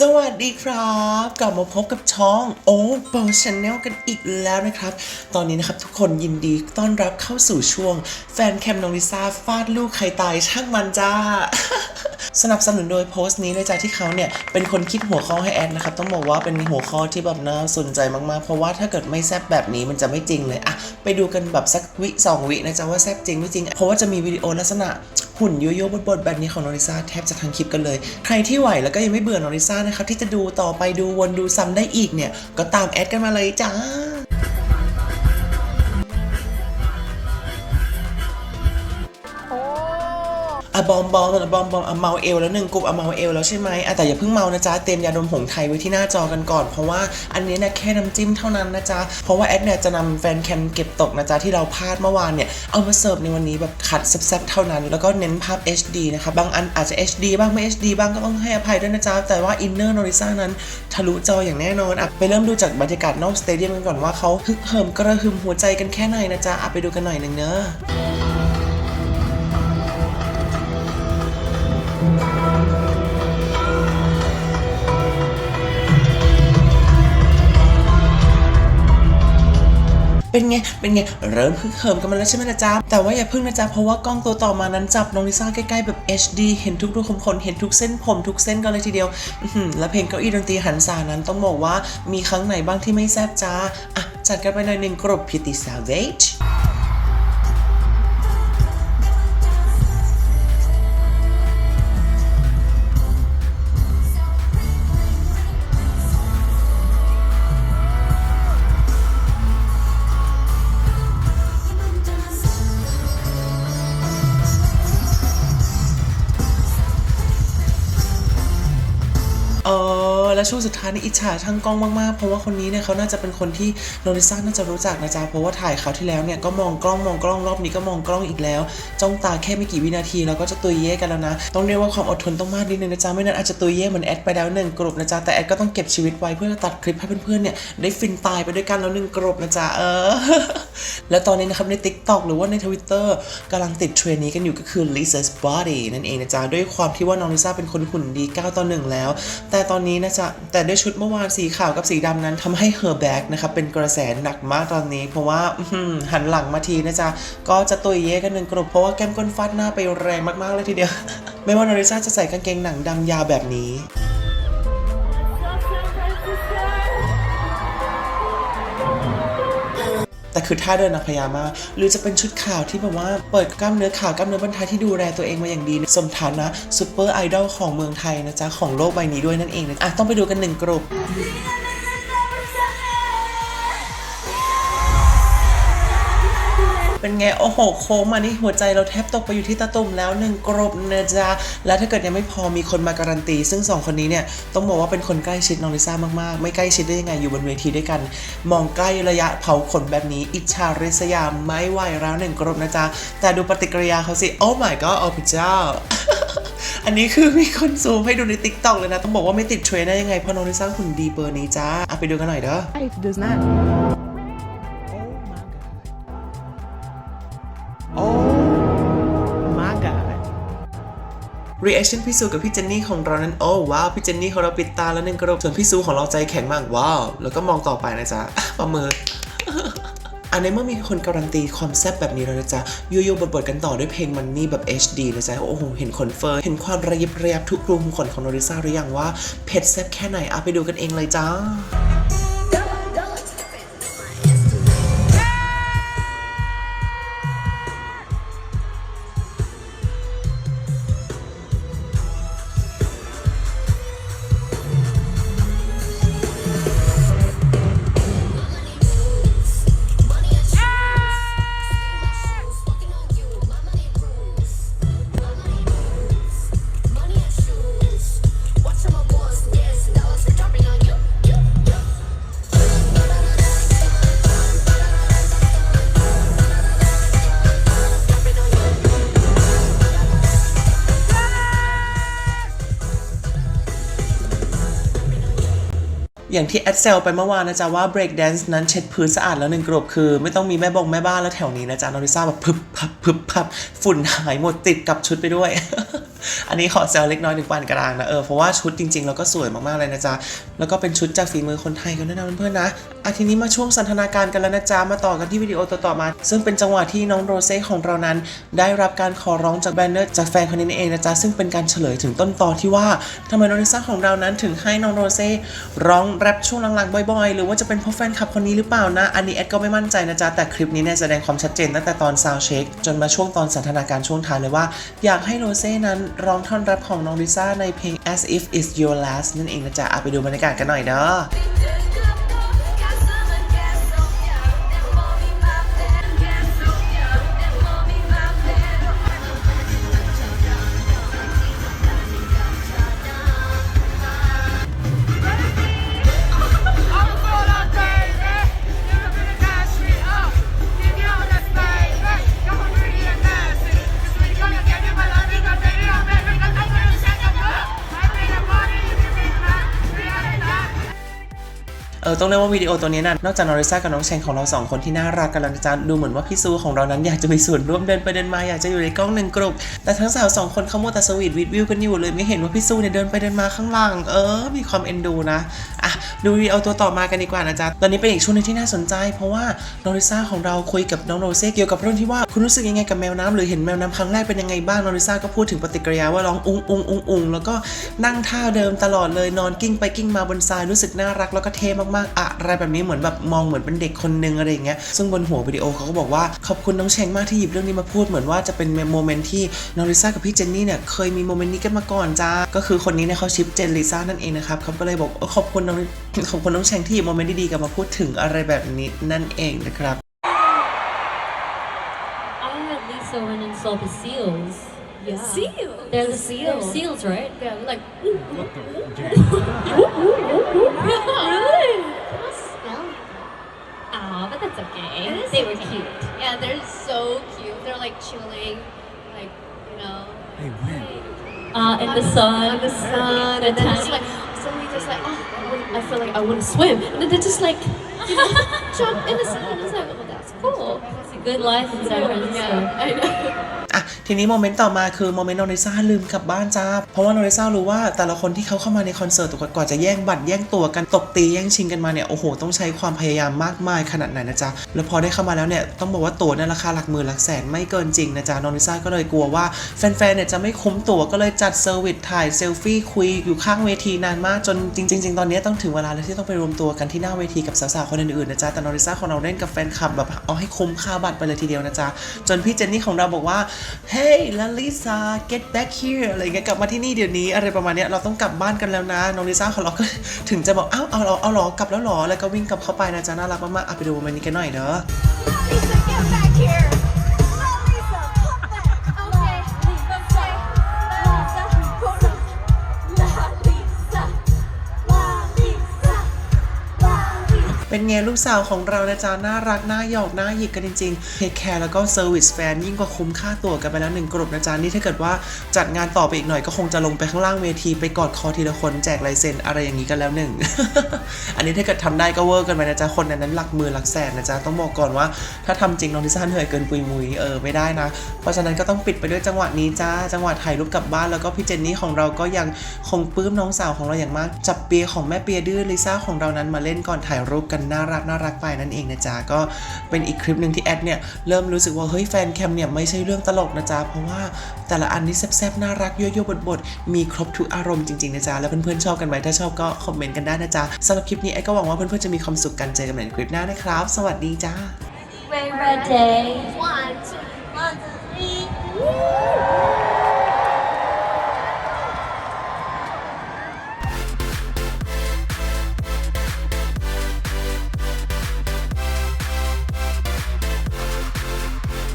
สวัสดีครับ กลับมาพบกับช่องโอ๊ตโบชแนลกันอีกแล้วนะครับ ตอนนี้นะครับทุกคนยินดีต้อนรับเข้าสู่ช่วง แฟนแคมน้องลิซ่าฟาดลูกใครตายช่างมันจ้า สนับสนุนโดยโพสต์นี้เลยจ้าที่เขาเนี่ย เป็นคนคิดหัวข้อให้แอดนะครับ ต้องบอกว่าเป็นหัวข้อที่แบบน่าสนใจมากๆ เพราะว่าถ้าเกิดไม่แซบแบบนี้มันจะไม่จริงเลยอะไปดูกันแบบสักวิสองวินะจ๊ะว่าแซบจริงไม่จริง เพราะว่าจะมีวิดีโอลักษณะ หุ่นยโย่บดๆแบบนี้ของนอริซาแทบจะทั้งคลิปกันเลย ใครที่ไหวแล้วก็ยังไม่เบื่อนอริซานะครับที่จะดูต่อไปดูวนดูซ้ำได้อีกเนี่ยก็ตามแอดกันมาเลยจ้า อะบอมบอมอะบอมบอมอะเมาเอลแล้วหนึ่งกลุ่มอะเมาเอลแล้วใช่ไหมอะแต่อย่าเพิ่งเมานะจ๊ะเตรียมยาดมหงไทยไว้ที่หน้าจอกันก่อน เพราะว่าอันนี้นี่ยแค่น้ำจิ้มเท่านั้นนะจ๊ะเพราะว่าแอดเนี่ยจะนำแฟนแคมเก็บตกนะจ๊ะที่เราพลาดเมื่อวานเนี่ยเอามาเสิร์ฟในวันนี้แบบคัดแซ่บๆเท่านั้น แล้วก็เน้นภาพ HD นะครับางอันอาจจะ HD บ้างไม่ HD บ้างก็ต้องให้อภัยด้วยนะจ๊ะแต่ว่าอินเนอร์โนริซ่านั้นทะลุจออย่างแน่นอนอะไปเริ่มดูจากบรรยากาศนอกสเตเดียมกันก่อนว่าเขาฮึกเหิมกระหึ่มหัวใจกันแค่ไหนนะจ๊ะอะไปดูกันหน่อยหนึ่งเนอะ เป็นไง เป็นไง เริ่มฮึกเหิมกันมาแล้วใช่ไหมนะจ๊ะ แต่ว่าอย่าพึ่งนะจ๊ะ เพราะว่ากล้องตัวต่อมานั้นจับน้องลิซ่าใกล้ๆแบบ HD เห็นทุกรูขุมขน เห็นทุกเส้นผมทุกเส้นกันเลยทีเดียวอื้อหือและเพลงเก้าอี้ดนตรีหันษานั้นต้องบอกว่ามีครั้งไหนบ้างที่ไม่แซ่บจ้า อะ จัดกันไปหน่อยหนึ่งกรบพิติซาวเวจ ช่วงสุดท้ายนี่อิจฉาช่างกล้องมากๆ เพราะว่าคนนี้เนี่ยเขาน่าจะเป็นคนที่โนริซ่าน่าจะรู้จักนะจ๊ะเพราะว่าถ่ายเขาที่แล้วเนี่ยก็มองกล้องมองกล้องรอบนี้ก็มองกล้องอีกแล้ว จ้องตาแค่ไม่กี่วินาทีแล้วก็จะตุยเย่กันแล้วนะ ต้องเรียกว่าความอดทนต้องมากนิดนึงนะจ๊ะไม่นั้นอาจจะตุยเย่เหมือนแอดไปแล้วหนึ่งกลุ่มนะจ๊ะแต่แอดก็ต้องเก็บชีวิตไว้เพื่อตัดคลิปให้เพื่อนๆเนี่ยได้ฟินตายไปด้วยกันแล้วหนึ่งกลุ่มนะจ๊ะเออ แล้วตอนนี้นะครับใน TikTok หรือว่าใน Twitter กำลังติดเทรนนี้กันอยู่ก็คือ Lisa's Body นั่นเองนะจ๊ะด้วยความที่ว่าน้องลิซ่าเป็นคนหุ่นดี9ต่อ1แล้ว แต่ตอนนี้นะจ๊ะแต่ด้วยชุดเมื่อวานสีขาวกับสีดำนั้นทำให้ her back นะครับเป็นกระแสหนักมากตอนนี้ เพราะว่าหันหลังมาทีนะจ๊ะ ก็จะตุยเย่กันหนึ่งกลุ่มเพราะว่าแก้มก้นฟาดหน้าไปแรงมากๆเลยทีเดียว ไม่ว่าน้องลิซ่าจะใส่กางเกงหนังดำยาวแบบนี้ แต่คือท่าเดินนางพยามากหรือจะเป็นชุดขาวที่แบบว่าเปิดกล้ามเนื้อขาวกล้ามเนื้อบรรทายที่ดูแลตัวเองมาอย่างดีสมฐานะซูเปอร์ไอดอลของเมืองไทยนะจ๊ะของโลกใบนี้ด้วยนั่นเองนะอะต้องไปดูกันหนึ่งกลุ่ม เป็นไง โอ้โห โค้งมานี่หัวใจเราแทบตกไปอยู่ที่ตะตุ่มแล้วหนึ่งกรบนะจ๊ะ แล้วถ้าเกิดยังไม่พอมีคนมาการันตี ซึ่งสองคนนี้เนี่ย ต้องบอกว่าเป็นคนใกล้ชิดน้องลิซ่ามากๆ ไม่ใกล้ชิดได้ยังไงอยู่บนเวทีด้วยกัน มองใกล้ระยะเผาขนแบบนี้ อิจฉาริษยาไม่ไหวแล้วหนึ่งกรบนะจ๊ะ แต่ดูปฏิกิริยาเขาสิ โอ้ my god โอ้พระเจ้าอันนี้คือมีคนซูมให้ดูในติ๊กต็อกเลยนะ ต้องบอกว่าไม่ติดเทรนด์ได้ยังไงเพราะน้องลิซ่าหุ่นดีเบอร์นี้จ้าเอะไปดูกันหน่อยเด้อ It does not. Reaction พี่ซูกับพี่เจนนี่ของเรานั้นโอ้ว้าวพี่เจนนี่ของเราปิดตาแล้วหนึ่งกระโดดส่วนพี่ซูของเราใจแข็งมากว้าวแล้วก็มองต่อไปนะจ๊ะประเมินอันในเมื่อมีคนการันตีความแซ่บแบบนี้แล้วนะจ๊ะยูยูบทๆกันต่อด้วยเพลงมันนี่แบบ HD นะจ๊ะโอ้โหเห็นขนเฟิร์เห็นความระยิบระยับทุกรูขุมขนของโนริซ่าหรือยังว่าเผ็ดแซ่บแค่ไหนเอาไปดูกันเองเลยจ้า อย่างที่แอดเซลไปเมื่อวานนะจ๊ะว่า break dance นั้นเช็ดพื้นสะอาดแล้วหนึ่งกรบคือ ไม่ต้องมีแม่บงแม่บ้านแล้วแถวนี้นะจ๊ะนอริซ่าแบบพึบพับพึบพับฝุ่นหายหมดติดกับชุดไปด้วย อันนี้ขอแซวเล็กน้อยถึงปานกลางนะเออเพราะว่าชุดจริงๆ แล้วก็สวยมากๆเลยนะจ๊ะ แล้วก็เป็นชุดจากฝีมือคนไทยกันด้วยนะเพื่อนๆนะอาทีนี้มาช่วงสันทนาการกันแล้วนะจ๊ะ มาต่อกันที่วิดีโอต่อๆมา ซึ่งเป็นจังหวะที่น้องโรเซ่ของเรานั้น ได้รับการขอร้องจากแบนเนอร์จากแฟนคนนี้นั่นเองนะจ๊ะ ซึ่งเป็นการเฉลยถึงต้นตอที่ว่าทำไมน้องลิซ่าของเรานั้นถึงให้น้องโรเซ่ร้องแรปช่วงหลังๆบ่อยๆ หรือว่าจะเป็นเพราะแฟนคลับคนนี้หรือเปล่านะ อันนี้แอดก็ไม่มั่นใจนะจ๊ะ แต่คลิปนี้เนี่ยแสดงความชัดเจนตั้งแต่ตอนซาวเช็คจนมาช่วงตอนสันทนาการช่วงท้ายเลยว่า อยากให้โรเซ่นั้นร้องท่อนแรปของน้องลิซ่าในเพลง as if it's your last นั่นเองนะจ๊ะเอาไปดูบรรยากาศกันหน่อยเนาะ ต้องเรียกว่าวิดีโอตัวนี้นะนอกจากนอริซ่ากับน้องแชงของเราสองคนที่น่ารักกันแล้วนะจ๊ะดูเหมือนว่าพี่ซูของเรานั้นอยากจะมีส่วนร่วมเดินไปเดินมาอยากจะอยู่ในกล้องหนึ่งกลุ่มแต่ทั้งสาวสองคนเขาโมแต่สวีทวิดวิวกันอยู่เลยไม่เห็นว่าพี่ซูเนี่ยเดินไปเดินมาข้างหลังเออ มีความเอ็นดูนะอะดูวิดีโอตัวต่อมากันดีกว่านะจ๊ะตอนนี้เป็นอีกช่วงหนึงที่น่าสนใจ เพราะว่านอริซ่าของเราคุยกับน้องโรเซ่เกี่ยวกับเรื่องที่ว่าคุณรู้สึกยังไงกับแมวน้ำหรือเห็นแมวน้ำครั้งแรกเป็นยังไงบ้างนอริซ่าก็พูดถึงปฏิกิริยาว่าร้องอุงอุงอุงอุงแล้วก็นั่งท่าเดิมตลอดเลยนอนกิ้งไปกิ้งมาบนทรายรู้สึกน่ารักแล้วก็เท่มากอะไรแบบนี้เหมือนแบบมองเหมือนเป็นเด็กคนนึงอะไรอย่างเงี้ยซึ่งบนหัววิดีโอเขาก็บอกว่าขอบคุณน้องแชงมากที่หยิบเรื่องนี้มาพูดเหมือนว่าจะเป็นโมเมนต์ที่นอริซ่ากับพี่เจนนี่เนี่ยเคยมีโมเมนต์นี้กันมาก่อนจ้าก็คือคนนี้เนี่ยเขาชิปเจนลิซ่านั่นเองนะครับเขาก็เลยบอกเออขอบคุณน้องขอบคุณน้องแชงที่หยิบโมเมนต์ดีๆกันมาพูดถึงอะไรแบบนี้นั่นเองนะครับ I met Lisa when I saw the seals. Yeah. Seals? They're the seals. They're seals, right? Yeah, like really? Were cute. yeah, they're so cute. They're like chilling, like you know, Uh, in the sun. in the sun, The and then it's tiny- like suddenly just like oh, I, I feel like I want to swim, and then they just like you know jump in the sun. And it's like oh, that's cool. It's a good life in San Francisco. Yeah, I know. ทีนี้โมเมนต์ต่อมาคือโมเมนต์โนริซ่าลืมกลับบ้านจ้า เพราะว่าโนริซ่ารู้ว่าแต่ละคนที่เขาเข้ามาในคอนเสิร์ตกว่าจะแย่งบัตรแย่งตั๋วกันตบตีแย่งชิงกันมาเนี่ยโอ้โหต้องใช้ความพยายามมากมายขนาดไหนนะจ๊ะแล้วพอได้เข้ามาแล้วเนี่ยต้องบอกว่าตั๋วเนี่ยราคาหลักหมื่นหลักแสนไม่เกินจริงนะจ๊ะโนริซ่าก็เลยกลัวว่าแฟนๆเนี่ยจะไม่คุ้มตั๋วก็เลยจัดเซอร์วิสถ่ายเซลฟี่คุยอยู่ข้างเวทีนานมากจนจริงๆจริงๆตอนนี้ต้องถึงเวลาแล้วที่ต้องไปรวมตัวกันที่หน้าเวทีกับสาวๆคนอื่นๆนะจ๊ะแต่โนริซ่าของเราเล่นกับแฟนคลับแบบเอาให้คุ้มค่าบัตรไปเลยทีเดียวนะจ๊ะจนพี่เจนนี่ของเราบอกว่า Hey ลาลิซา get back here อะไรเงี้ยกลับมาที่นี่เดี๋ยวนี้อะไรประมาณเนี้ยเราต้องกลับบ้านกันแล้วนะน้องลิซ่าของเราก็ถึงจะบอกอ้าวเอาเหรอเอาหรอกลับแล้วหรอแล้วก็วิ่งกลับเข้าไปนะจ๊ะน่ารักมากๆอะไปดูมันนี้กันหน่อยเด้อ เป็นไงลูกสาวของเรานะจ๊ะน่ารักน่าหยอกน่าหยิกกันจริงๆเทคแคร์แล้วก็เซอร์วิสแฟนยิ่งกว่าคุ้มค่าตั๋วกันไปแล้วหนึ่งกลุ่มนะจ๊ะนี่ถ้าเกิดว่าจัดงานต่อไปอีกหน่อยก็คงจะลงไปข้างล่างเวทีไปกอดคอทีละคนแจกลายเซ็นอะไรอย่างนี้กันแล้วหนึ่งอันนี้ถ้าเกิดทำได้ก็เวอร์กันไปนะจ๊ะคนในนั้นหลักมื่นหลักแสนนะจ๊ะต้องบอกก่อนว่าถ้าทำจริงน้องลิซ่าเหนื่อยเกินปุยมุยเออไม่ได้นะ เพราะฉะนั้นก็ต้องปิดไปด้วยจังหวะนี้จ้าจังหวะถ่ายรูปกลับบ้านแล้วก็พี่เจนนี่ของเราก็ยังคงปลื้มน้องสาวของเราอย่างมาก จับเปียของแม่เปียดื้อลิซ่าของเรานั้นมาเล่นก่อนถ่ายรูปกันน่ารักน่ารักไปนั่นเองนะจ๊ะก็เป็นอีกคลิปหนึ่งที่แอดเนี่ยเริ่มรู้สึกว่าเฮ้ยแฟนแคมเนี่ยไม่ใช่เรื่องตลกนะจ๊ะเพราะว่าแต่ละอันนี่แซ่บๆน่ารักยั่วๆบทๆมีครบทุกอารมณ์จริงๆนะจ๊ะแล้วเพื่อนๆชอบกันไหมถ้าชอบก็คอมเมนต์กันได้นะจ๊ะสำหรับคลิปนี้แอดก็หวังว่าเพื่อนๆจะมีความสุขกันเจอกันใหม่ในคลิปหน้านะครับ สวัสดีจ้า Ray Red Day. One, two, one, two, three. Woo!